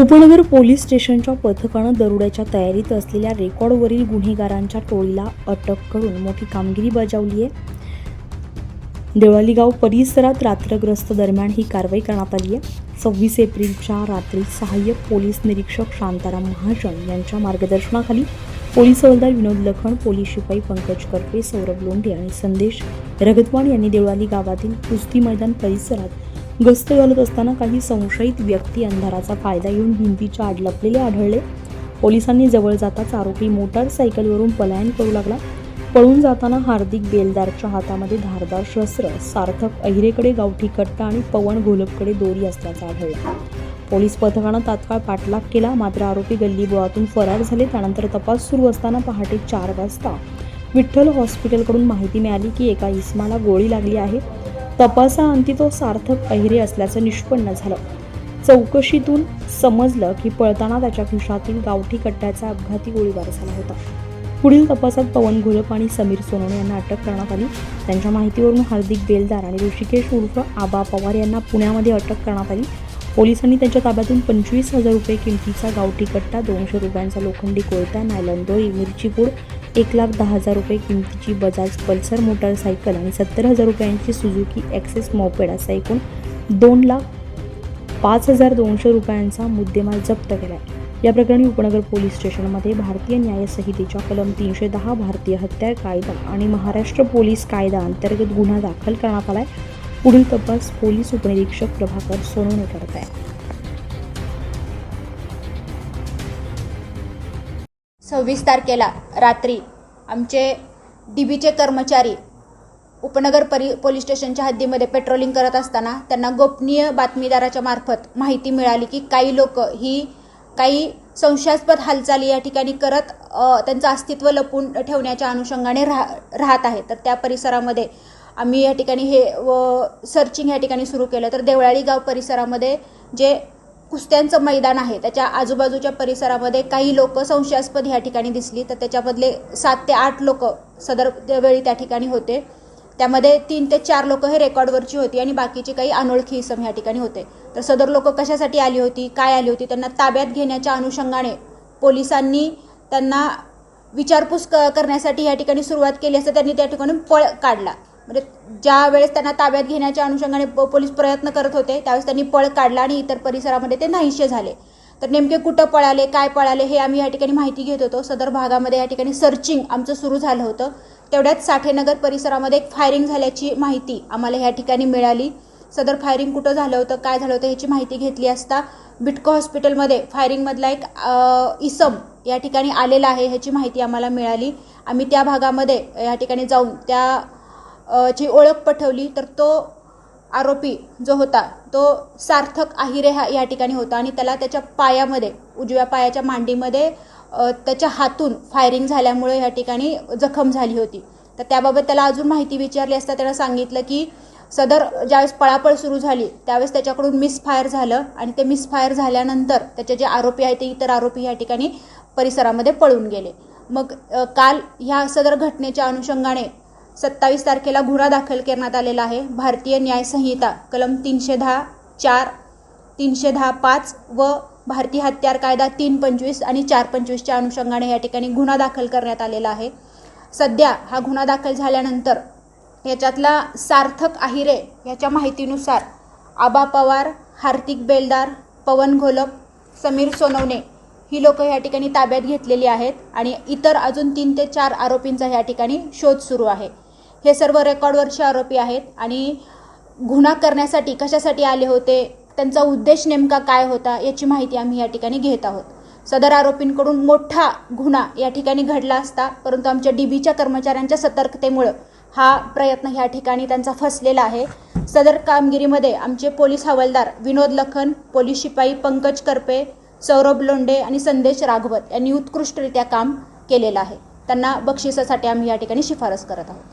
उपनगर पोलीस स्टेशनच्या पथकानं दरोड्याच्या तयारीत असलेल्या रेकॉर्डवरील गुन्हेगारांच्या टोळीला अटक करून मोठी कामगिरी बजावली आहे. देवळालीगाव परिसरात रात्रग्रस्त दरम्यान ही कारवाई करण्यात आली आहे. सव्वीस एप्रिलच्या रात्री सहाय्यक पोलीस निरीक्षक शांताराम महाजन यांच्या मार्गदर्शनाखाली पोलीस हवालदार विनोद लखन पोलीस शिपाई पंकज करपे सौरभ लोंढे आणि संदेश रगतवाड यांनी देवळाली गावातील कुस्ती मैदान परिसरात गस्त घालत असताना काही संशयित व्यक्ती अंधाराचा फायदा घेऊन भिंतीच्या आड लपलेले आढळले. पोलिसांनी जवळ जाताच आरोपी मोटारसायकलवरून पलायन करू लागला. पळून जाताना हार्दिक बेलदारच्या हातामध्ये धारदार शस्त्र सार्थक अहिरेकडे गावठी कट्टा आणि पवन घोलपकडे दोरी असल्याचं आढळलं. पोलीस पथकानं तात्काळ पाठलाग केला. मात्र आरोपी गल्लीबोळातून फरार झाले. त्यानंतर तपास सुरू असताना पहाटे चार वाजता विठ्ठल हॉस्पिटलकडून माहिती मिळाली की एका इस्माला गोळी लागली आहे. तपासाअंती तो सार्थक अहिरे असल्याचं निष्पन्न झालं. चौकशीतून समजलं की पळताना त्याच्या खिशातील गावठी कट्ट्याचा अपघाती गोळीबार झाला होता. पुढील तपासात पवन घोलप आणि समीर सोनवणे यांना अटक करण्यात आली. त्यांच्या माहितीवरून हार्दिक बेलदार आणि ऋषिकेश उर्फ आबा पवार यांना पुण्यामध्ये अटक करण्यात आली. पोलिसांनी त्यांच्या ताब्यातून पंचवीस हजार रुपये किमतीचा गावठी कट्टा दोनशे रुपयांचा लोखंडी कोयता नायलॉन दोरी एक लाख दहा हजार रुपये किमतीची बजाज पल्सर मोटारसायकल आणि सत्तर हजार रुपयांची सुझुकी ॲक्सेस मोपेड असा एकूण दोन लाख पाच हजार दोनशे रुपयांचा मुद्देमाल जप्त केला आहे या प्रकरणी उपनगर पोलीस स्टेशनमध्ये भारतीय न्याय संहितेच्या कलम तीनशे दहा भारतीय हत्या कायदा आणि महाराष्ट्र पोलीस कायदा अंतर्गत गुन्हा दाखल करण्यात आला आहे पुढील तपास पोलीस उपनिरीक्षक प्रभाकर सोनवणे करत आहे सव्वीस तारखेला रात्री आमचे डी बीचे कर्मचारी उपनगर परि पोलीस स्टेशनच्या हद्दीमध्ये पेट्रोलिंग करत असताना त्यांना गोपनीय बातमीदाराच्या मार्फत माहिती मिळाली की काही लोक ही काही संशयास्पद हालचाली या ठिकाणी करत त्यांचं अस्तित्व लपून ठेवण्याच्या अनुषंगाने राह राहत आहे तर त्या परिसरामध्ये आम्ही या ठिकाणी हे व सर्चिंग या ठिकाणी सुरू केलं. तर देवळाळी गाव परिसरामध्ये जे कुस्त्यांचं मैदान आहे. त्याच्या आजूबाजूच्या परिसरामध्ये काही लोक संशयास्पद ह्या ठिकाणी दिसली. तर त्याच्यामधले सात ते आठ लोक सदर वेळी त्या ठिकाणी होते. त्यामध्ये तीन ते चार लोक हे रेकॉर्डवरची होती आणि बाकीचे काही अनोळखी इसम ह्या ठिकाणी होते. तर सदर लोक कशासाठी आली होती काय आली होती त्यांना ताब्यात घेण्याच्या अनुषंगाने पोलिसांनी त्यांना विचारपूस क करण्यासाठी या ठिकाणी सुरुवात केली असता त्यांनी त्या ठिकाणी पळ काढला. म्हणजे ज्या वेळेस त्यांना ताब्यात घेण्याच्या अनुषंगाने प- पोलीस प्रयत्न करत होते त्यावेळेस त्यांनी पळ काढला आणि इतर परिसरामध्ये ते नाहीसे झाले. तर नेमके कुठं पळाले काय पळाले हे आम्ही या ठिकाणी माहिती घेत होतो. सदर भागामध्ये या ठिकाणी सर्चिंग आमचं सुरू झालं होतं. तेवढ्यात साठेनगर परिसरामध्ये एक फायरिंग झाल्याची माहिती आम्हाला ह्या ठिकाणी मिळाली. सदर फायरिंग कुठं झालं होतं काय झालं होतं ह्याची माहिती घेतली असता बिटको हॉस्पिटलमध्ये फायरिंगमधला एक इसम या ठिकाणी आलेला आहे ह्याची माहिती आम्हाला मिळाली. आम्ही त्या भागामध्ये या ठिकाणी जाऊन त्या ची ओळख पटवली तर तो आरोपी जो होता तो सार्थक आहिरे हा या ठिकाणी होता आणि त्याला त्याच्या पायामध्ये उजव्या पायाच्या मांडीमध्ये त्याच्या हातून फायरिंग झाल्यामुळे या ठिकाणी जखम झाली होती. तर त्याबाबत त्याला अजून माहिती विचारली असता त्यानं सांगितलं की सदर ज्यावेळेस पळापळ सुरू झाली त्यावेळेस त्याच्याकडून मिसफायर झालं आणि ते मिसफायर झाल्यानंतर त्याचे जे आरोपी आहेत ते इतर आरोपी या ठिकाणी परिसरामध्ये पळून गेले. मग काल ह्या सदर घटनेच्या अनुषंगाने सत्तावीस तारखेला गुन्हा दाखल करण्यात आलेला आहे. भारतीय न्यायसंहिता कलम तीनशे दहा चार तीनशे दहा पाच व भारतीय हत्यार कायदा तीन पंचवीस आणि चार पंचवीसच्या अनुषंगाने या ठिकाणी गुन्हा दाखल करण्यात आलेला आहे. सध्या हा गुन्हा दाखल झाल्यानंतर याच्यातला सार्थक आहिरे याच्या माहितीनुसार आबा पवार हार्दिक बेलदार पवन घोलप समीर सोनवणे ही लोकं या ठिकाणी ताब्यात घेतलेली आहेत आणि इतर अजून तीन ते चार आरोपींचा या ठिकाणी शोध सुरू आहे. हे सर्व रेकॉर्डवरचे आरोपी आहेत आणि गुन्हा करण्यासाठी कशासाठी आले होते त्यांचा उद्देश नेमका काय होता याची माहिती आम्ही या ठिकाणी घेत आहोत. सदर आरोपींकडून मोठा गुन्हा या ठिकाणी घडला असता परंतु आमच्या डी बीच्या कर्मचाऱ्यांच्या सतर्कतेमुळं हा प्रयत्न ह्या ठिकाणी त्यांचा फसलेला आहे. सदर कामगिरीमध्ये आमचे पोलीस हवालदार विनोद लखन पोलीस शिपाई पंकज करपे सौरभ लोंडे आणि संदेश राघवत यांनी उत्कृष्टरित्या काम केलेलं आहे. त्यांना बक्षिसासाठी आम्ही या ठिकाणी शिफारस करत आहोत.